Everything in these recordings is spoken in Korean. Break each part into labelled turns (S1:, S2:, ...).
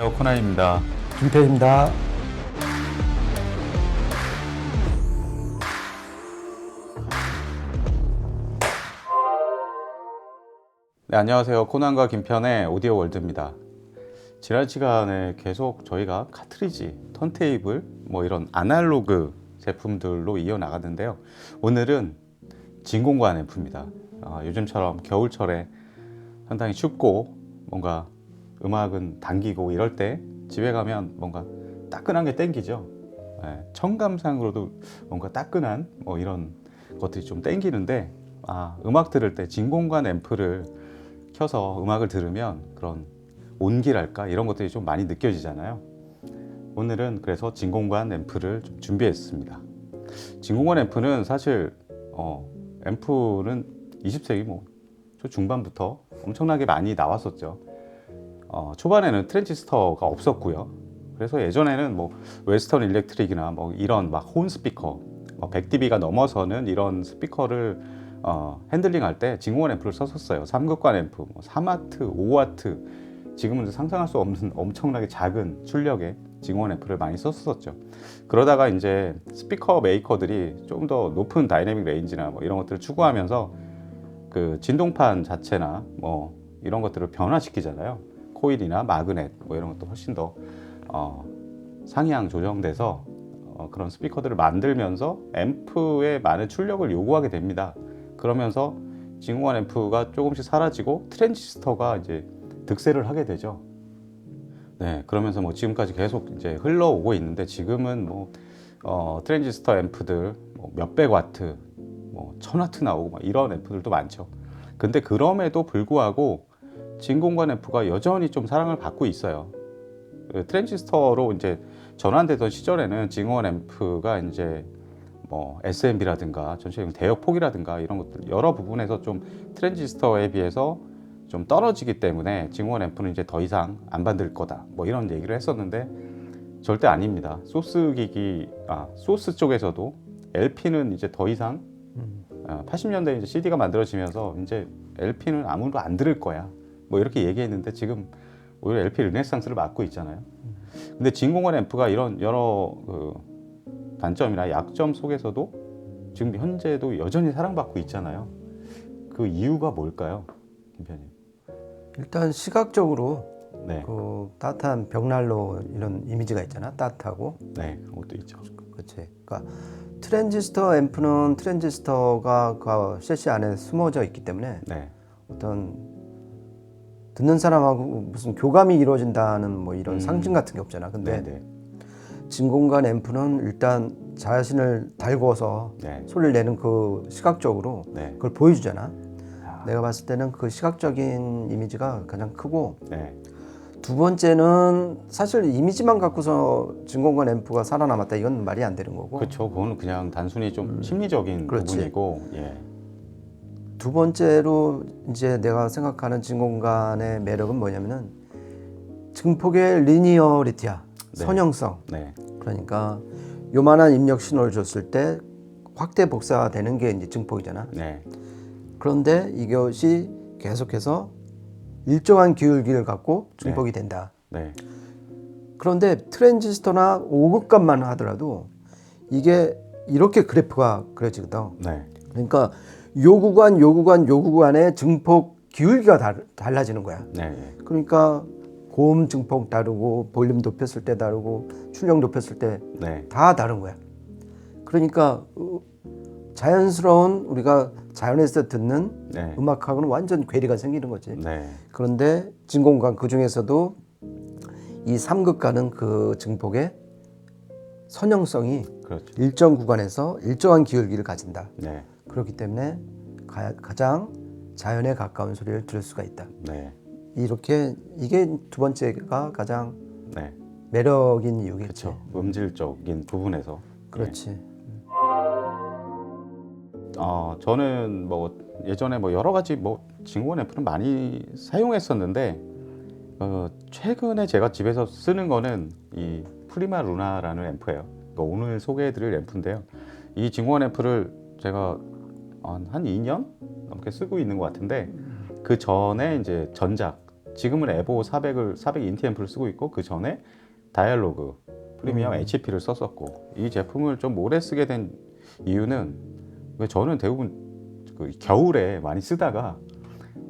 S1: 안녕하세요 코나입니다.
S2: 김태입니다.
S1: 네, 안녕하세요 코난과 김편의 오디오 월드입니다. 지난 시간에 계속 저희가 카트리지, 턴테이블, 뭐 이런 아날로그 제품들로 이어 나갔는데요. 오늘은 진공관 앰프입니다. 아, 요즘처럼 겨울철에 상당히 춥고 뭔가 음악은 당기고 이럴 때 집에 가면 뭔가 따끈한 게 땡기죠. 예, 청감상으로도 뭔가 따끈한 뭐 이런 것들이 좀 땡기는데 아, 음악 들을 때 진공관 앰프를 켜서 음악을 들으면 그런 온기랄까 이런 것들이 좀 많이 느껴지잖아요. 오늘은 그래서 진공관 앰프를 좀 준비했습니다. 진공관 앰프는 사실 어, 앰프는 20세기 뭐 초중반부터 엄청나게 많이 나왔었죠. 어, 초반에는 트랜지스터가 없었고요. 그래서 예전에는 뭐 웨스턴 일렉트릭이나 뭐 이런 막 혼 스피커, 뭐 100dB가 넘어서는 이런 스피커를 어, 핸들링할 때 진공관 앰프를 썼었어요. 3극관 앰프, 뭐 3와트, 5와트. 지금은 상상할 수 없는 엄청나게 작은 출력의 진공관 앰프를 많이 썼었죠. 그러다가 이제 스피커 메이커들이 좀 더 높은 다이내믹 레인지나 뭐 이런 것들을 추구하면서 그 진동판 자체나 뭐 이런 것들을 변화시키잖아요. 코일이나 마그넷 뭐 이런 것도 훨씬 더 어, 상향 조정돼서 어, 그런 스피커들을 만들면서 앰프에 많은 출력을 요구하게 됩니다. 그러면서 진공관 앰프가 조금씩 사라지고 트랜지스터가 이제 득세를 하게 되죠. 네, 그러면서 뭐 지금까지 계속 이제 흘러오고 있는데 지금은 뭐 어, 트랜지스터 앰프들 뭐 몇백 와트, 뭐 천 와트 나오고 막 이런 앰프들도 많죠. 근데 그럼에도 불구하고 진공관 앰프가 여전히 좀 사랑을 받고 있어요. 그 트랜지스터로 이제 전환되던 시절에는 진공관 앰프가 이제 뭐 SMB라든가 전체적인 대역 폭이라든가 이런 것들 여러 부분에서 좀 트랜지스터에 비해서 좀 떨어지기 때문에 진공관 앰프는 이제 더 이상 안 만들 거다 뭐 이런 얘기를 했었는데 절대 아닙니다. 소스 기기 아 소스 쪽에서도 LP는 이제 더 이상 아, 80년대 이제 CD가 만들어지면서 이제 LP는 아무도 안 들을 거야. 뭐 이렇게 얘기했는데 지금 오히려 LP 르네상스를 맞고 있잖아요. 근데 진공관 앰프가 이런 여러 그 단점이나 약점 속에서도 지금 현재도 여전히 사랑받고 있잖아요. 그 이유가 뭘까요, 김편님?
S2: 일단 시각적으로
S1: 네,
S2: 그 따뜻한 벽난로 이런 이미지가 있잖아. 따뜻하고.
S1: 네, 그런 것도 있죠.
S2: 그렇지. 그러니까 트랜지스터 앰프는 트랜지스터가 그 셰시 안에 숨어져 있기 때문에
S1: 네,
S2: 어떤 듣는 사람하고 무슨 교감이 이루어진다는 뭐 이런
S1: 음.
S2: 상징 같은 게 없잖아. 근데
S1: 네, 네,
S2: 진공관 앰프는 일단 자신을 달궈서
S1: 네,
S2: 소리를 내는 그 시각적으로
S1: 네,
S2: 그걸 보여주잖아.
S1: 아.
S2: 내가 봤을 때는 그 시각적인 이미지가 가장 크고
S1: 네,
S2: 두 번째는 사실 이미지만 갖고서 진공관 앰프가 살아남았다 이건 말이 안 되는 거고
S1: 그렇죠. 그거는 그냥 단순히 좀 심리적인
S2: 음. 그렇지.
S1: 부분이고, 예,
S2: 두 번째로 이제 내가 생각하는 진공관의 매력은 뭐냐면은 증폭의 리니어리티야
S1: 네.
S2: 선형성.
S1: 네,
S2: 그러니까 요만한 입력 신호를 줬을 때 확대 복사되는 게 이제 증폭이잖아.
S1: 네,
S2: 그런데 이것이 계속해서 일정한 기울기를 갖고 증폭이 된다.
S1: 네,
S2: 그런데 트랜지스터나 5극값만 하더라도 이게 이렇게 그래프가 그려지거든.
S1: 네,
S2: 그러니까 요 구간, 요 구간, 요 구간의 증폭 기울기가 달, 달라지는 거야.
S1: 네,
S2: 그러니까 고음 증폭 다르고 볼륨 높였을 때 다르고 출력 높였을 때
S1: 네,
S2: 다 다른 거야. 그러니까 어, 자연스러운 우리가 자연에서 듣는
S1: 네,
S2: 음악하고는 완전 괴리가 생기는 거지.
S1: 네,
S2: 그런데 진공관 그 중에서도 이 3극가는 그 증폭의 선형성이
S1: 그렇죠.
S2: 일정 구간에서 일정한 기울기를 가진다.
S1: 네,
S2: 그렇기 때문에 가, 가장 자연에 가까운 소리를 들을 수가 있다.
S1: 네,
S2: 이렇게 이게 두 번째가 가장
S1: 네,
S2: 매력인 이유겠지.
S1: 그렇죠. 음질적인 부분에서.
S2: 그렇지.
S1: 어, 저는 뭐 예전에 뭐 여러 가지 뭐 진공관 앰프는 많이 사용했었는데 어, 최근에 제가 집에서 쓰는 거는 이 프리마 루나라는 앰프예요. 그러니까 오늘 소개해드릴 앰프인데요. 이 진공관 앰프를 제가 한, 한 2년 넘게 쓰고 있는 것 같은데 그 전에 이제 전작 지금은 에보 400을 400 인티 앰프를 쓰고 있고 그 전에 다이얼로그 프리미엄 HP를 썼었고 이 제품을 좀 오래 쓰게 된 이유는 왜 저는 대부분 그 겨울에 많이 쓰다가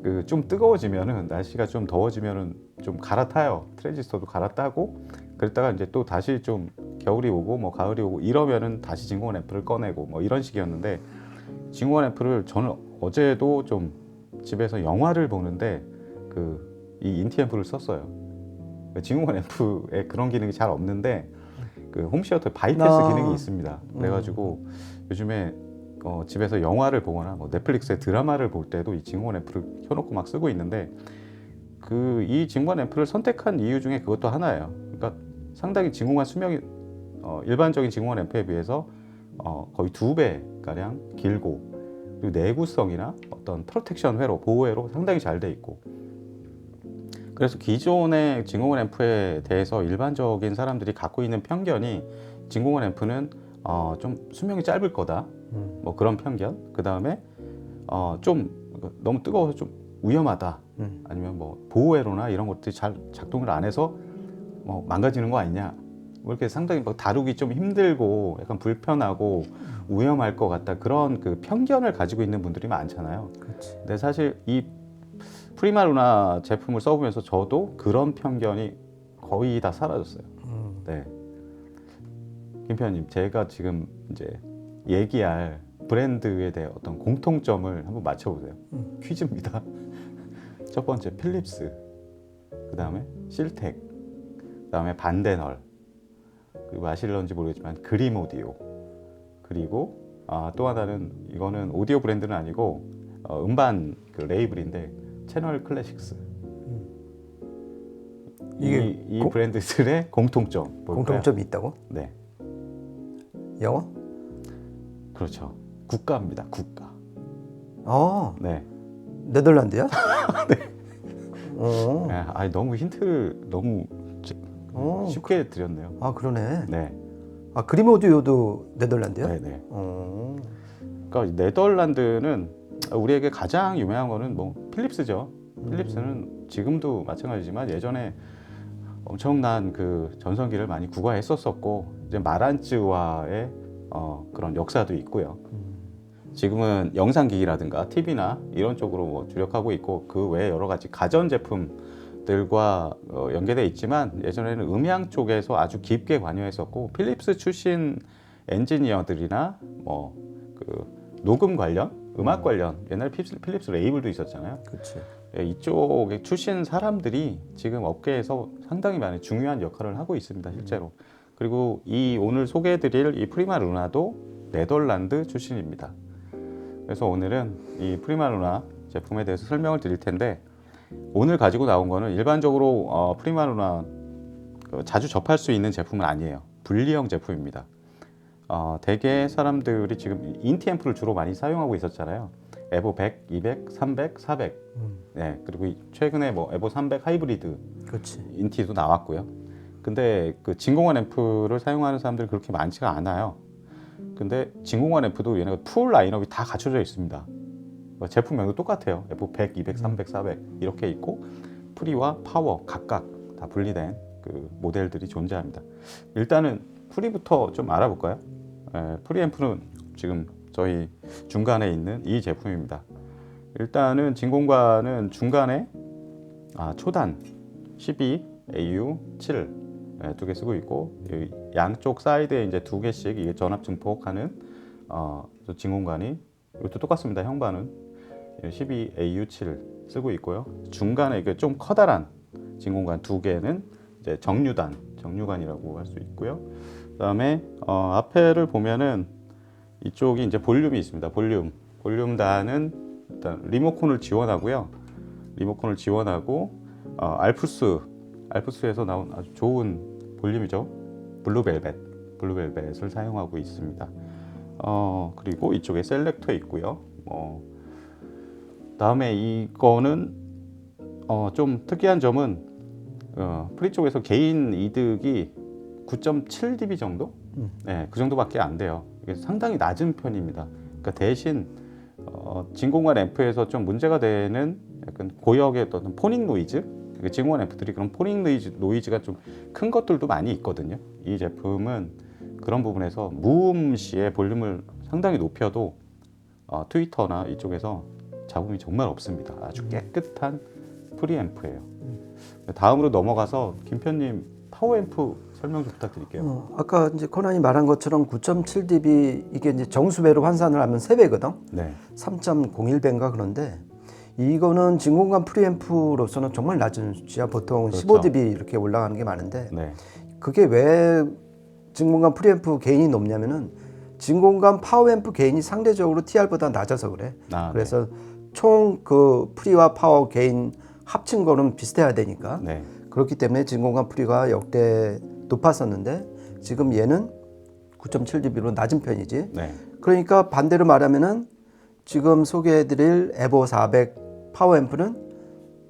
S1: 그 좀 뜨거워지면은 날씨가 좀 더워지면은 좀 갈아타요. 트랜지스터도 갈아타고 그랬다가 이제 또 다시 좀 겨울이 오고 뭐 가을이 오고 이러면은 다시 진공원 앰프를 꺼내고 뭐 이런 식이었는데 진공원 앰프를 저는 어제도 좀 집에서 영화를 보는데 그 이 인티 앰프를 썼어요. 그 진공원 앰프에 그런 기능이 잘 없는데 그 홈시어터 바이패스
S2: 아.
S1: 기능이 있습니다. 그래가지고 요즘에 어, 집에서 영화를 보거나 뭐 넷플릭스의 드라마를 볼 때도 이 진공원 앰프를 켜놓고 막 쓰고 있는데 그이 진공원 앰프를 선택한 이유 중에 그것도 하나예요. 그러니까 상당히 진공관 수명이 어, 일반적인 진공원 앰프에 비해서 어, 거의 두 배 가량 길고 그리고 내구성이나 어떤 프로텍션 회로 보호회로 상당히 잘 돼 있고. 그래서 기존의 진공원 앰프에 대해서 일반적인 사람들이 갖고 있는 편견이 진공원 앰프는 어, 좀 수명이 짧을 거다.
S2: 음.
S1: 뭐 그런 편견. 그 다음에 어, 좀 너무 뜨거워서 좀 위험하다.
S2: 음.
S1: 아니면 뭐 보호회로나 이런 것들이 잘 작동을 안 해서 뭐 망가지는 거 아니냐. 뭐 이렇게 상당히 뭐 다루기 좀 힘들고 약간 불편하고 위험할 것 같다 그런 그 편견을 가지고 있는 분들이 많잖아요.
S2: 그렇지.
S1: 근데 사실 이 프리마루나 제품을 써보면서 저도 그런 편견이 거의 다 사라졌어요.
S2: 음.
S1: 네. 김표님, 제가 지금 이제 얘기할 브랜드에 대해 어떤 공통점을 한번 맞춰보세요.
S2: 음.
S1: 퀴즈입니다. 첫 번째 필립스, 그 다음에 실텍, 그 다음에 반데널, 아실런지 모르겠지만 그림 오디오, 그리고 아, 또 하나는 이거는 오디오 브랜드는 아니고 어, 음반 그 레이블인데 채널 클래식스.
S2: 이게
S1: 이, 이
S2: 공-
S1: 브랜드들의 공통점 볼까요?
S2: 공통점이 있다고?
S1: 네,
S2: 영어?
S1: 그렇죠. 국가입니다. 국가.
S2: 어,
S1: 네.
S2: 네덜란드야? 네. 어,
S1: 아, 너무 힌트를 너무
S2: 어.
S1: 쉽게 드렸네요.
S2: 아 그러네.
S1: 네,
S2: 아 그림 오디오도 네덜란드야?
S1: 네, 네.
S2: 어,
S1: 그러니까 네덜란드는 우리에게 가장 유명한 거는 뭐 필립스죠. 필립스는 지금도 마찬가지지만 예전에 엄청난 그 전성기를 많이 구가했었었고 이제 마란츠와의 어, 그런 역사도 있고요. 지금은 영상기기라든가 TV나 이런 쪽으로 뭐 주력하고 있고 그 외에 여러 가지 가전 제품 들과 어, 연계돼 있지만 예전에는 음향 쪽에서 아주 깊게 관여했었고 필립스 출신 엔지니어들이나 뭐 그 녹음 관련, 음악 관련 옛날 필립스, 필립스 레이블도 있었잖아요.
S2: 그렇지.
S1: 예, 이쪽에 출신 사람들이 지금 업계에서 상당히 많은 중요한 역할을 하고 있습니다, 실제로. 그리고 이 오늘 소개해드릴 이 프리마 루나도 네덜란드 출신입니다. 그래서 오늘은 이 프리마 루나 제품에 대해서 설명을 드릴 텐데 오늘 가지고 나온 거는 일반적으로 어, 프리마 루나 그 자주 접할 수 있는 제품은 아니에요. 분리형 제품입니다. 어, 대개 사람들이 지금 인티 앰프를 주로 많이 사용하고 있었잖아요. 에보 100, 200, 300, 400.
S2: 음,
S1: 네, 그리고 이- 최근에 뭐 에보 300 하이브리드
S2: 그렇지.
S1: 인티도 나왔고요. 근데 그 진공관 앰프를 사용하는 사람들이 그렇게 많지가 않아요. 근데 진공관 앰프도 얘네가 풀 라인업이 다 갖춰져 있습니다. 뭐 제품명도 똑같아요. 에보 100, 200, 300, 400 이렇게 있고 프리와 파워 각각 다 분리된 그 모델들이 존재합니다. 일단은 프리부터 좀 알아볼까요? 에, 프리 앰프는 지금 저희 중간에 있는 이 제품입니다. 일단은 진공관은 중간에 아, 초단 12 AU 7 두 개 쓰고 있고 이 양쪽 사이드에 이제 두 개씩 이게 전압 증폭하는 어, 저 진공관이 이것도 똑같습니다. 형반은 12 AU 7 쓰고 있고요. 중간에 이게 좀 커다란 진공관 두 개는 이제 정류단 정류관이라고 할 수 있고요. 그다음에 어, 앞에를 보면은 이쪽이 이제 볼륨이 있습니다. 볼륨 볼륨단은 일단 리모컨을 지원하고요. 리모컨을 지원하고 어, 알프스 알프스에서 나온 아주 좋은 볼륨이죠. 블루벨벳 블루벨벳을 사용하고 있습니다. 어, 그리고 이쪽에 셀렉터 있고요. 어, 다음에 이거는 어, 좀 특이한 점은 어, 프리 쪽에서 개인 이득이 9.7dB 정도?
S2: 음.
S1: 네, 그 정도밖에 안 돼요. 이게 상당히 낮은 편입니다. 그러니까 대신 어, 진공관 앰프에서 좀 문제가 되는 약간 고역의 어떤 포닝 노이즈 그 진공관 앰프들이 그런 포링 노이즈, 노이즈가 좀 큰 것들도 많이 있거든요. 이 제품은 그런 부분에서 무음 시에 볼륨을 상당히 높여도 어, 트위터나 이쪽에서 잡음이 정말 없습니다. 아주 깨끗한 프리앰프예요. 다음으로 넘어가서 김편님 파워앰프 설명 좀 부탁드릴게요.
S2: 어, 아까 이제 코난이 말한 것처럼 9.7dB 이게 이제 정수배로 환산을 하면 3배거든.
S1: 네,
S2: 3.01배인가 그런데 이거는 진공관 프리앰프로서는 정말 낮은 수치야. 보통
S1: 그렇죠.
S2: 15dB 이렇게 올라가는 게 많은데
S1: 네,
S2: 그게 왜 진공관 프리앰프 게인이 높냐면은 진공관 파워앰프 게인이 상대적으로 TR보다 낮아서 그래.
S1: 아,
S2: 그래서 총 그 프리와 파워 게인 합친 거는 비슷해야 되니까
S1: 네,
S2: 그렇기 때문에 진공관 프리가 역대 높았었는데 지금 얘는 9.7dB로 낮은 편이지.
S1: 네,
S2: 그러니까 반대로 말하면은 지금 소개해드릴 에보 400 파워 앰프는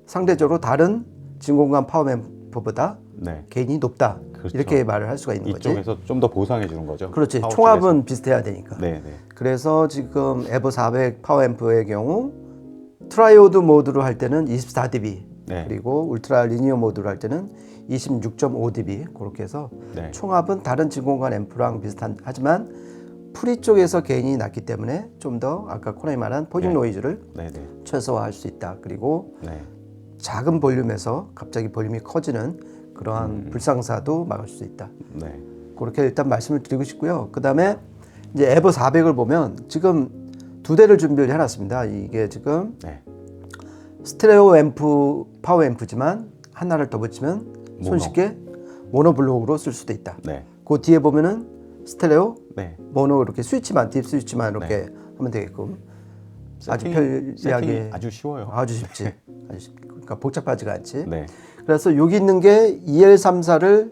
S2: 상대적으로 다른 진공관 파워 앰프보다
S1: 네.
S2: 게인이 높다.
S1: 그렇죠.
S2: 이렇게 말을 할 수가 있는 거지.
S1: 이쪽에서 좀 더 보상해 주는 거죠.
S2: 그렇지.
S1: 파워
S2: 총합은 비슷해야 되니까.
S1: 쪽에서. 네, 네,
S2: 그래서 지금 에버 400 파워 앰프의 경우 트라이오드 모드로 할 때는 24dB
S1: 네.
S2: 그리고 울트라 리니어 모드로 할 때는 26.5dB 그렇게 해서
S1: 네.
S2: 총합은 다른 진공관 앰프랑 비슷한 하지만 프리 쪽에서 게인이 낮기 때문에 좀 더 아까 코나이 말한 포징
S1: 네.
S2: 노이즈를
S1: 네, 네,
S2: 최소화할 수 있다. 그리고
S1: 네,
S2: 작은 볼륨에서 갑자기 볼륨이 커지는 그러한 불상사도 막을 수 있다.
S1: 네,
S2: 그렇게 일단 말씀을 드리고 싶고요. 그 다음에 이제 에버 400을 보면 지금 두 대를 준비를 해놨습니다. 이게 지금
S1: 네.
S2: 스테레오 앰프, 파워 앰프지만 하나를 더 붙이면
S1: 모노.
S2: 손쉽게 모노블록으로 쓸 수도 있다.
S1: 네,
S2: 그 뒤에 보면은 스테레오,
S1: 네.
S2: 모노 이렇게 스위치만 딥 스위치만 이렇게 하면 되게끔 아주 편리하게
S1: 아주 쉬워요.
S2: 아주 쉽지. 아주 쉽. 그러니까 복잡하지가 않지.
S1: 네,
S2: 그래서 여기 있는 게 EL34를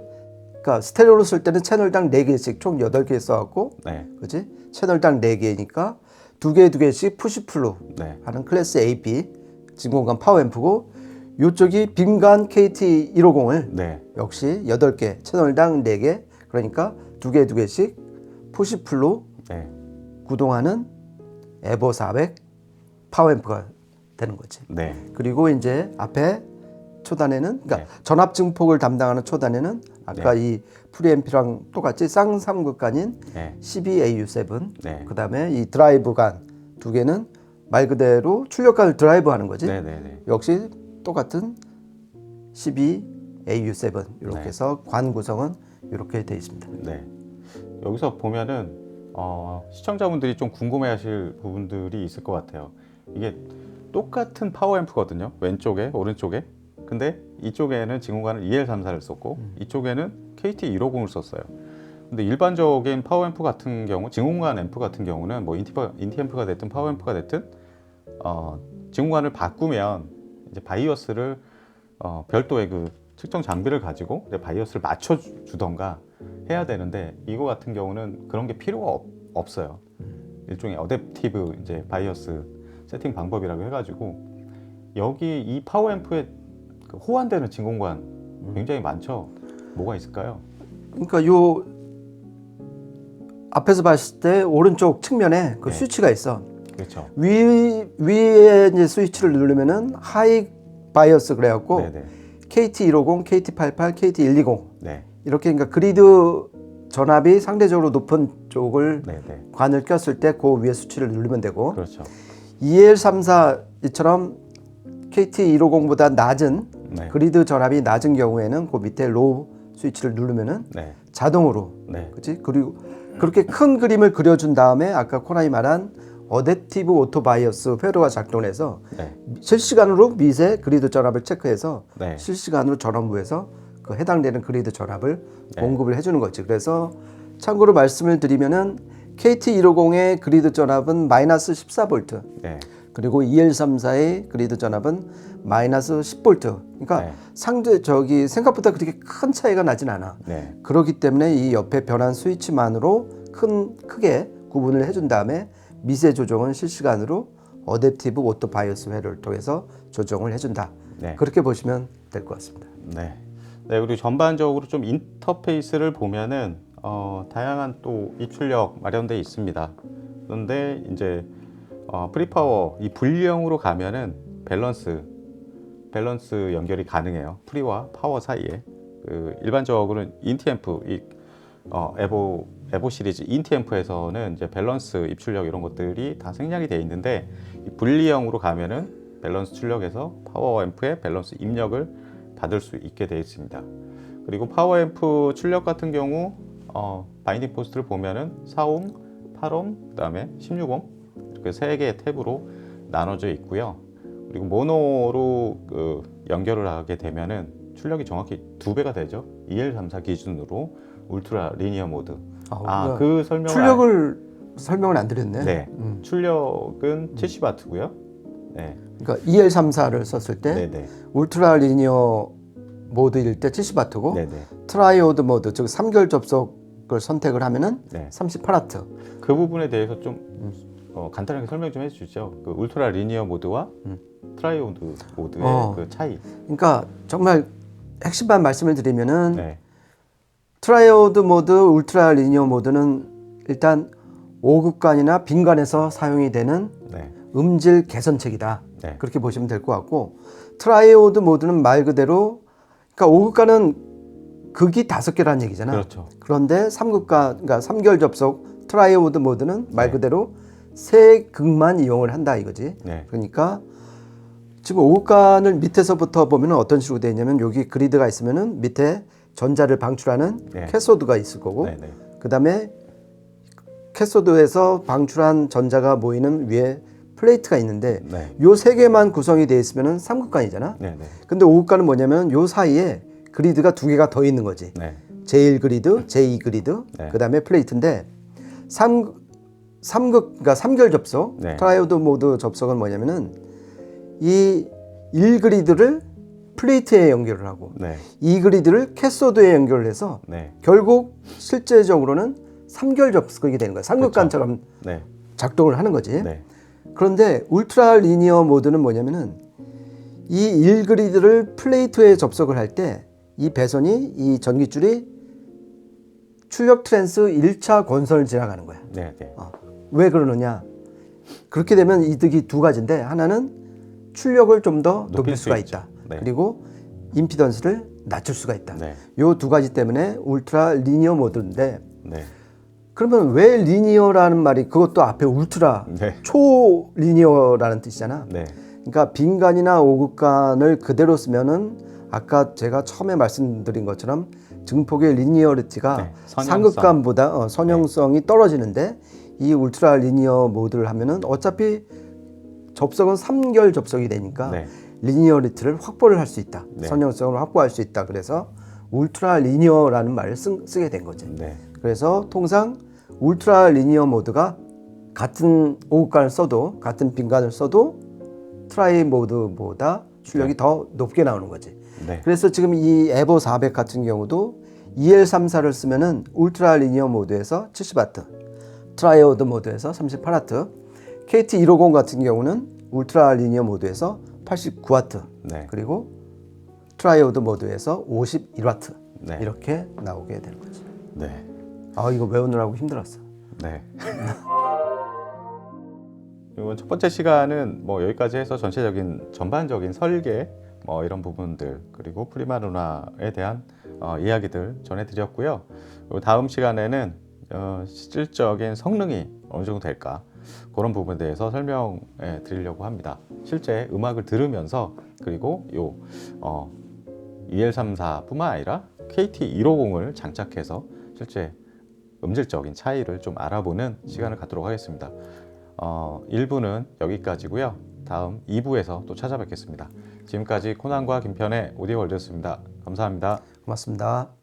S2: 그러니까 스테레오로 쓸 때는 채널당 4개씩 총 8개 써갖고
S1: 네,
S2: 그지? 채널당 4개니까 두 개 두 개씩 푸시풀로
S1: 네,
S2: 하는 클래스 AP 진공관 파워앰프고 이쪽이 빈간 KT 150을
S1: 네,
S2: 역시 8개 채널당 4개 그러니까 두 개 두 개씩 푸시풀로
S1: 네,
S2: 구동하는 에버 400 파워앰프가 되는 거지.
S1: 네,
S2: 그리고 이제 앞에 초단에는 그러니까
S1: 네.
S2: 전압 증폭을 담당하는 초단에는 아까 이 프리앰프랑 똑같이 쌍삼극간인
S1: 네,
S2: 12AU7
S1: 네.
S2: 그다음에 이 드라이브간 두 개는 말 그대로 출력관을 드라이브 하는 거지.
S1: 네, 네, 네.
S2: 역시 똑같은 12AU7 이렇게
S1: 네.
S2: 해서 관 구성은 이렇게 되어 있습니다.
S1: 네. 여기서 보면은 어, 시청자분들이 좀 궁금해하실 부분들이 있을 것 같아요. 이게 똑같은 파워 앰프거든요. 왼쪽에 오른쪽에. 근데 이쪽에는 진공관을 EL34를 썼고 이쪽에는 KT150을 썼어요. 근데 일반적인 파워 앰프 같은 경우, 진공관 앰프 같은 경우는 뭐 인티바, 인티 앰프가 됐든 파워 앰프가 됐든 어, 진공관을 바꾸면 이제 바이어스를 어, 별도의 그 측정 장비를 가지고 바이어스를 맞춰 주던가 해야 되는데 이거 같은 경우는 그런 게 필요가 없, 없어요. 일종의 어댑티브 이제 바이어스 세팅 방법이라고 해가지고 여기 이 파워 앰프에 그 호환되는 진공관 굉장히 많죠. 뭐가 있을까요?
S2: 그러니까 요 앞에서 봤을 때 오른쪽 측면에 그
S1: 네.
S2: 스위치가 있어.
S1: 그렇죠.
S2: 위 위에 이제 스위치를 누르면은 하이 바이어스 그래갖고
S1: 네네.
S2: KT150, KT88, KT120
S1: 네. 이렇게
S2: 이렇게 그러니까 그리드 전압이 상대적으로 높은 쪽을
S1: 네네.
S2: 관을 꼈을 때 그 위에 수치를 누르면 되고
S1: 그렇죠.
S2: EL34 이처럼 KT150보다 낮은
S1: 네.
S2: 그리드 전압이 낮은 경우에는 그 밑에 로우 스위치를 누르면은
S1: 네.
S2: 자동으로
S1: 네.
S2: 그렇지? 그리고 그렇게 큰 그림을 그려준 다음에 아까 코나이 말한 어댑티브 오토 바이어스 회로가 작동해서
S1: 네.
S2: 실시간으로 미세 그리드 전압을 체크해서
S1: 네.
S2: 실시간으로 전원부에서 그 해당되는 그리드 전압을
S1: 네.
S2: 공급을 해주는 거지. 그래서 참고로 말씀을 드리면은 KT150의 그리드 전압은 마이너스 14볼트,
S1: 네.
S2: 그리고 EL34의 그리드 전압은 마이너스 10볼트. 그러니까
S1: 네.
S2: 상대 저기 생각보다 그렇게 큰 차이가 나진 않아.
S1: 네.
S2: 그렇기 때문에 이 옆에 변환 스위치만으로 큰 크게 구분을 해준 다음에 미세 조정은 실시간으로 어댑티브 오토 바이오스 회로를 통해서 조정을 해준다.
S1: 네.
S2: 그렇게 보시면 될 것 같습니다.
S1: 네. 네, 그리고 전반적으로 좀 인터페이스를 보면은 어, 다양한 또 입출력 마련돼 있습니다. 그런데 이제 어, 프리파워 이 분리형으로 가면은 밸런스 밸런스 연결이 가능해요. 프리와 파워 사이에. 그 일반적으로는 인티앰프 이 어, 에보 에보 시리즈 인티앰프에서는 이제 밸런스 입출력 이런 것들이 다 생략이 돼 있는데 이 분리형으로 가면은 밸런스 출력에서 파워 앰프의 밸런스 입력을 받을 수 있게 되어 있습니다. 그리고 파워 앰프 출력 같은 경우 어, 바인딩 포스트를 보면은 4옴, 8옴, 그다음에 16옴 이렇게 세 개의 탭으로 나눠져 있고요. 그리고 모노로 그 연결을 하게 되면은 출력이 정확히 두 배가 되죠. EL34 기준으로 울트라 리니어 모드.
S2: 아,
S1: 아,
S2: 우리가
S1: 그 설명을
S2: 출력을 설명을 안 드렸네.
S1: 네.
S2: 음.
S1: 출력은 70와트고요. 네.
S2: 그러니까 EL34를 썼을 때
S1: 네, 네.
S2: 울트라 리니어 모드일 때 70와트고
S1: 네, 네.
S2: 트라이오드 모드 즉 3결 접속을 선택을 하면은
S1: 네.
S2: 38와트.
S1: 그 부분에 대해서 좀 어, 간단하게 설명 좀 해주시죠. 그 울트라 리니어 모드와 트라이오드 모드의
S2: 어.
S1: 그 차이.
S2: 그러니까 정말 핵심만 말씀을 드리면은
S1: 네,
S2: 트라이오드 모드, 울트라 리니어 모드는 일단 5급간이나 빈간에서 사용이 되는
S1: 네,
S2: 음질 개선책이다.
S1: 네.
S2: 그렇게 보시면 될 것 같고 트라이오드 모드는 말 그대로 그러니까 5급간은 극이 다섯 개라는 얘기잖아.
S1: 그렇죠.
S2: 그런데 3급간 그러니까 3결 접속 트라이오드 모드는 말
S1: 네.
S2: 그대로 세 극만 이용을 한다 이거지.
S1: 네,
S2: 그러니까 지금 5급간을 밑에서부터 보면 어떤 식으로 되어 있냐면 여기 그리드가 있으면은 밑에 전자를 방출하는
S1: 네.
S2: 캐소드가 있을 거고
S1: 네, 네,
S2: 그다음에 캐소드에서 방출한 전자가 모이는 위에 플레이트가 있는데
S1: 네,
S2: 요세 개만 구성이 되어 있으면은 3급간이잖아.
S1: 네, 네,
S2: 근데 5급간은 뭐냐면 요 사이에 그리드가 두 개가 더 있는 거지.
S1: 네,
S2: 제1 그리드, 제2 그리드,
S1: 네.
S2: 그다음에 플레이트인데 3 3급 그러니까 3결 접속,
S1: 네.
S2: 트라이오드 모드 접속은 뭐냐면은 이 1그리드를 플레이트에 연결을 하고
S1: 네,
S2: 2그리드를 캐소드에 연결을 해서
S1: 네,
S2: 결국 실제적으로는 3결 접속이 되는 거야. 3급간처럼
S1: 네,
S2: 작동을 하는 거지.
S1: 네,
S2: 그런데 울트라 리니어 모드는 뭐냐면은 이 1그리드를 플레이트에 접속을 할 때 이 배선이 이 전기줄이 출력 트랜스 1차 권선을 지나가는 거야.
S1: 네, 네,
S2: 어. 왜 그러느냐? 그렇게 되면 이득이 두 가지인데 하나는 출력을 좀 더 높일,
S1: 수
S2: 수가. 있다.
S1: 네.
S2: 그리고 임피던스를 낮출 수가 있다.
S1: 네,
S2: 요두 가지 때문에 울트라 리니어 모드인데
S1: 네,
S2: 그러면 왜 리니어라는 말이 그것도 앞에 울트라
S1: 네,
S2: 초 리니어라는 뜻이잖아.
S1: 네,
S2: 그러니까 빈간이나 오급간을 그대로 쓰면은 아까 제가 처음에 말씀드린 것처럼 증폭의 리니어리티가
S1: 네, 선형성.
S2: 상급간보다 어, 선형성이 떨어지는데 이 울트라 리니어 모드를 하면은 어차피 접속은 3결 접속이 되니까
S1: 네.
S2: 리니어리티를 확보를 할 수 있다.
S1: 네.
S2: 선형성을 확보할 수 있다. 그래서 울트라 리니어라는 말을 쓰, 쓰게 된 거지.
S1: 네,
S2: 그래서 통상 울트라 리니어 모드가 같은 오급간을 써도 같은 빈간을 써도 트라이 모드보다 출력이 더 높게 나오는 거지.
S1: 네,
S2: 그래서 지금 이 에버 400 같은 경우도 EL34를 쓰면은 울트라 리니어 모드에서 70와 트, 트라이오드 모드에서 38와트, KT150 같은 경우는 울트라 리니어 모드에서 89와트,
S1: 네,
S2: 그리고 트라이오드 모드에서 51와트
S1: 네.
S2: 이렇게 나오게 되는 거지.
S1: 네,
S2: 아 이거 외우느라고 힘들었어.
S1: 네. 이번 첫 번째 시간은 뭐 여기까지 해서 전체적인 전반적인 설계 뭐 이런 부분들 그리고 프리마루나에 대한 어, 이야기들 전해드렸고요. 다음 시간에는 어, 실질적인 성능이 어느 정도 될까 그런 부분에 대해서 설명해 드리려고 합니다. 실제 음악을 들으면서 그리고 요 어, EL34뿐만 아니라 KT150을 장착해서 실제 음질적인 차이를 좀 알아보는 시간을 갖도록 하겠습니다. 어, 1부는 여기까지고요. 다음 2부에서 또 찾아뵙겠습니다. 지금까지 코난과 김편의 오디오 월드였습니다. 감사합니다.
S2: 고맙습니다.